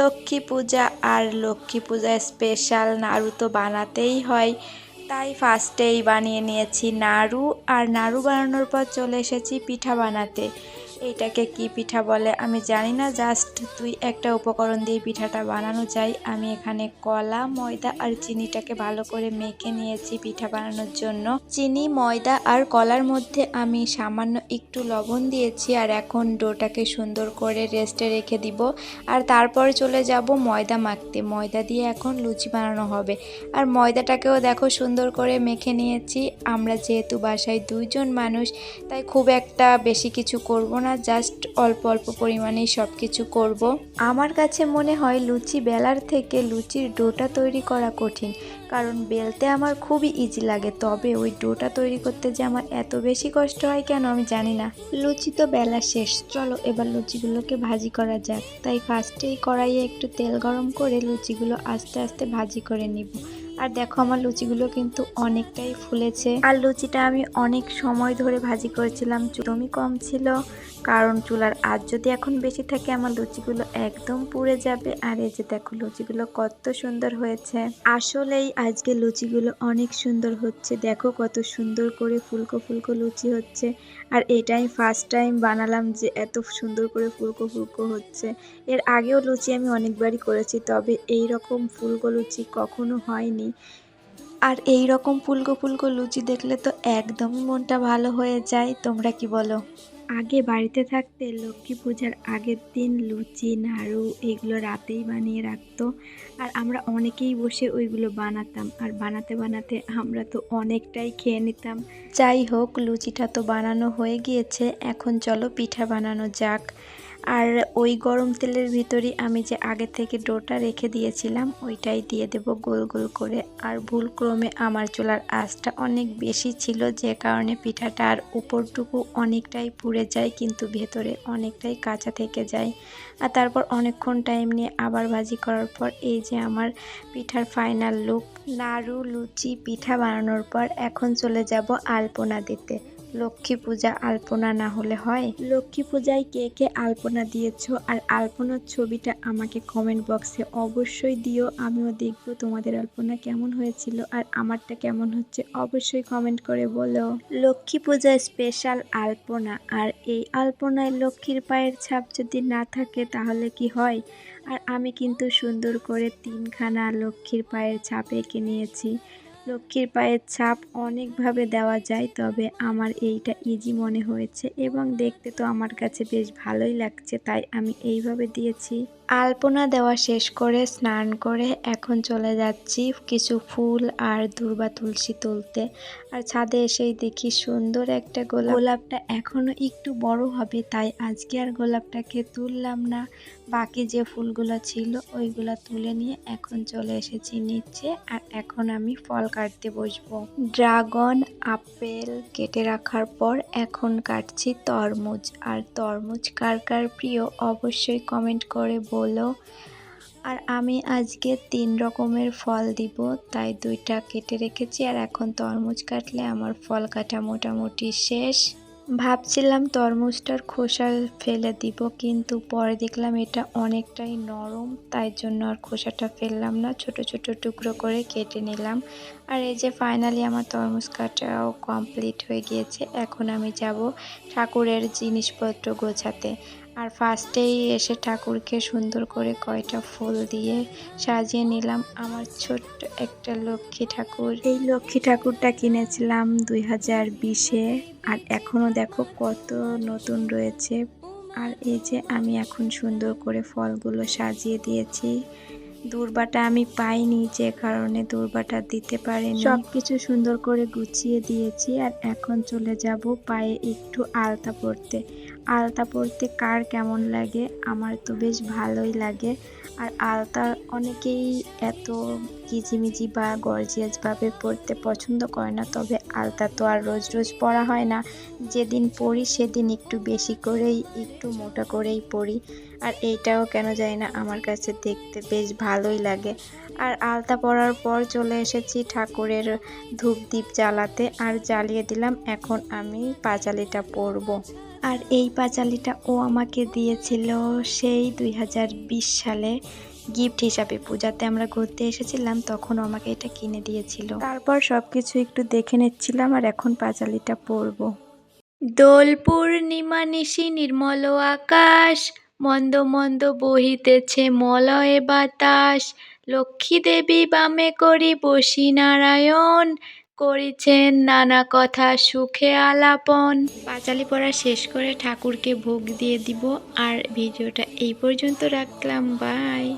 লক্ষ্মী পূজা আর লক্ষ্মী পূজা স্পেশাল নাড়ু তো বানাতেই হয়। তাই ফার্স্টেই বানিয়ে নিয়েছি নাড়ু। আর নাড়ু বানানোর পর চলে এসেছি পিঠা বানাতে। এইটাকে কি পিঠা বলে আমি জানি না জাস্ট তুই একটা উপকরণ দিয়ে পিঠাটা বানানো যায় আমি এখানে কলা, ময়দা আর চিনিটাকে ভালো করে মেখে নিয়েছি পিঠা বানানোর জন্য। চিনি, ময়দা আর কলার মধ্যে আমি সামান্য একটু লবণ দিয়েছি আর এখন ডোটাকে সুন্দর করে রেস্টে রেখে দিব। আর তারপর চলে যাব ময়দা মাখতে। ময়দা দিয়ে এখন লুচি বানানো হবে। আর ময়দাটাকেও দেখো সুন্দর করে মেখে নিয়েছি। আমরা যেহেতু বাসায় দুইজন মানুষ, তাই খুব একটা বেশি কিছু করব না। জাস্ট অল্প অল্প পরিমাণেই সব কিছু করব। আমার কাছে মনে হয় লুচি বেলার থেকে লুচির ডোটা তৈরি করা কঠিন, কারণ বেলতে আমার খুবই ইজি লাগে। তবে ওই ডোটা তৈরি করতে যে আমার এত বেশি কষ্ট হয় কেন আমি জানি না। লুচি তো বেলা শেষ, চলো এবার লুচিগুলোকে ভাজি করা যাক। তাই ফার্স্টেই কড়াইয়ে একটু তেল গরম করে লুচিগুলো আস্তে আস্তে ভাজি করে নিব। আর দেখো আমার লুচিগুলো কিন্তু অনেকটাই ফুলেছে। আর লুচিটা আমি অনেক সময় ধরে ভাজি করেছিলাম, একদমই কম ছিল। কারণ চুলার আজ যদি এখন বেশি থাকে, আমার লুচিগুলো একদম পুড়ে যাবে। আর এই যে দেখো লুচিগুলো কত সুন্দর হয়েছে। আসলেই আজকে লুচিগুলো অনেক সুন্দর হচ্ছে। দেখো কত সুন্দর করে ফুলকো ফুলকো লুচি হচ্ছে। আর এটাই ফার্স্ট টাইম বানালাম যে এত সুন্দর করে ফুলকো ফুলকো হচ্ছে। এর আগেও লুচি আমি অনেকবারই করেছি, তবে এই রকম ফুলকো লুচি কখনো হয়নি। আর এই রকম ফুলকো ফুলকো লুচি দেখলে তো একদমই মনটা ভালো হয়ে যায় তোমরা কি বলো? আগে বাড়িতে থাকতে লক্ষ্মী পূজার আগের দিন লুচি নাড়ু এগুলো রাতেই বানিয়ে রাখতো। আর আমরা অনেকেই বসে ওইগুলো বানাতাম। আর বানাতে বানাতে আমরা তো অনেকটাই খেয়ে নিতাম। যাই হোক লুচিটা তো বানানো হয়ে গিয়েছে। এখন চলো পিঠা বানানো যাক। আর ওই গরম তেলের ভিতরই আমি যে আগে থেকে ডোটা রেখে দিয়েছিলাম, ওইটাই দিয়ে দেব গোল গোল করে। আর ভুল ক্রমে আমার চুলার আঁচটা অনেক বেশি ছিল, যে কারণে পিঠাটা আর উপরটুকু অনেকটাই পুড়ে যায়, কিন্তু ভেতরে অনেকটাই কাঁচা থেকে যায়। আর তারপর অনেকক্ষণ টাইম নিয়ে আবার ভাজি করার পর, এই যে আমার পিঠার ফাইনাল লুক নাড়ু, লুচি, পিঠা বানানোর পর এখন চলে যাব আলপনা দিতে। লক্ষ্মী পূজা আলপনা না হলে হয়? লক্ষ্মী পূজায় কে কে আলপনা দিয়েছ আর আলপনার ছবিটা আমাকে কমেন্ট বক্সে অবশ্যই দিও। আমিও দেখব তোমাদের আলপনা কেমন হয়েছিল আর আমারটা কেমন হচ্ছে অবশ্যই কমেন্ট করে বলো। লক্ষ্মী পূজায় স্পেশাল আলপনা আর এই আলপনায় লক্ষ্মীর পায়ের ছাপ যদি না থাকে তাহলে কি হয়? আর আমি কিন্তু সুন্দর করে তিনখানা লক্ষ্মীর পায়ের ছাপ এঁকে নিয়েছি। লক্ষ্মীর পায়ের ছাপ অনেকভাবে দেওয়া যায়, তবে আমার এইটা ইজি মনে হয়েছে এবং দেখতে তো আমার কাছে বেশ ভালোই লাগছে, তাই আমি এইভাবে দিয়েছি। আলপনা দেওয়া শেষ করে স্নান করে এখন চলে যাচ্ছি কিছু ফুল আর দুর্বা তুলসী তুলতে। আর ছাদে এসেই দেখি সুন্দর একটা গোলাপ। গোলাপটা এখনও একটু বড় হবে, তাই আজকে আর গোলাপটাকে তুললাম না। বাকি যে ফুলগুলো ছিল, ওইগুলো তুলে নিয়ে এখন চলে এসেছি নিচে, আর এখন আমি ফল কাটতে বসবো। ড্রাগন, আপেল কেটে রাখার পর এখন কাটছি তরমুজ। আর তরমুজ কার কার প্রিয় অবশ্যই কমেন্ট করে বলো। আর আমি আজকে তিন রকমের ফল দিব, তাই দুইটা কেটে রেখেছি। আর এখন তরমুজ কাটলে আমার ফল কাটা মোটামুটি শেষ। ভাবছিলাম তরমুজটার খোসা ফেলে দিব, কিন্তু পরে দেখলাম এটা অনেকটাই নরম, তাই জন্য আর খোসাটা ফেললাম না। ছোট ছোট টুকরো করে কেটে নিলাম। আর এই যে ফাইনালি আমার তরমুজ কাটাও কমপ্লিট হয়ে গিয়েছে, এখন আমি যাব ঠাকুরের জিনিসপত্র গোছাতে। আর ফার্স্টেই এসে ঠাকুরকে সুন্দর করে কয়টা ফুল দিয়ে সাজিয়ে নিলাম। আমার ছোট্ট একটা লক্ষ্মী ঠাকুর। এই লক্ষ্মী ঠাকুরটা কিনেছিলাম দুই হাজার বিশে। আর এখনও দেখো কত নতুন রয়েছে। আর এই যে আমি এখন সুন্দর করে ফলগুলো সাজিয়ে দিয়েছি। দূর্বাটা আমি পাইনি যে কারণে দূর্বাটা দিতে পারিনি। সব কিছু সুন্দর করে গুছিয়ে দিয়েছি আর এখন চলে যাব পায়ে একটু আলতা পরতে। আলতা পরতে কার কেমন লাগে? আমার তো বেশ ভালোই লাগে। আর আলতা অনেকেই এত কিচিমিচি বা গর্জিয়াসভাবে পরতে পছন্দ করে না, তবে আলতা তো আর রোজ রোজ পরা হয় না। যেদিন পরি সেদিন একটু বেশি করেই, একটু মোটা করেই পরি আর এইটাও কেন যায় না, আমার কাছে দেখতে বেশ ভালোই লাগে। আর আলতা পরার পর চলে এসেছি ঠাকুরের ধূপ দ্বীপ জ্বালাতে, আর জ্বালিয়ে দিলাম, এখন আমি পাঁচালিটা পরবো আর এই পাঁচালিটা ও আমাকে দিয়েছিল সেই দুই হাজার বিশ সালে গিফট হিসাবে। পূজাতে আমরা ঘুরতে এসেছিলাম তখন আমাকে এটা কিনে দিয়েছিল। তারপর সব কিছু একটু দেখে নিচ্ছিলাম আর এখন পাঁচালিটা পরবো। দোল পূর্ণিমা নিশি নির্মল আকাশ, মন্দ মন্দ বহিতেছে মলয়ে বাতাস। লক্ষ্মী দেবী বামে করি বসি নারায়ণ করিছেন নানা কথা সুখে আলাপন। পাঁচালি পড়া শেষ করে ঠাকুরকে ভোগ দিয়ে দিব। আর ভিডিওটা এই পর্যন্ত রাখলাম। বাই।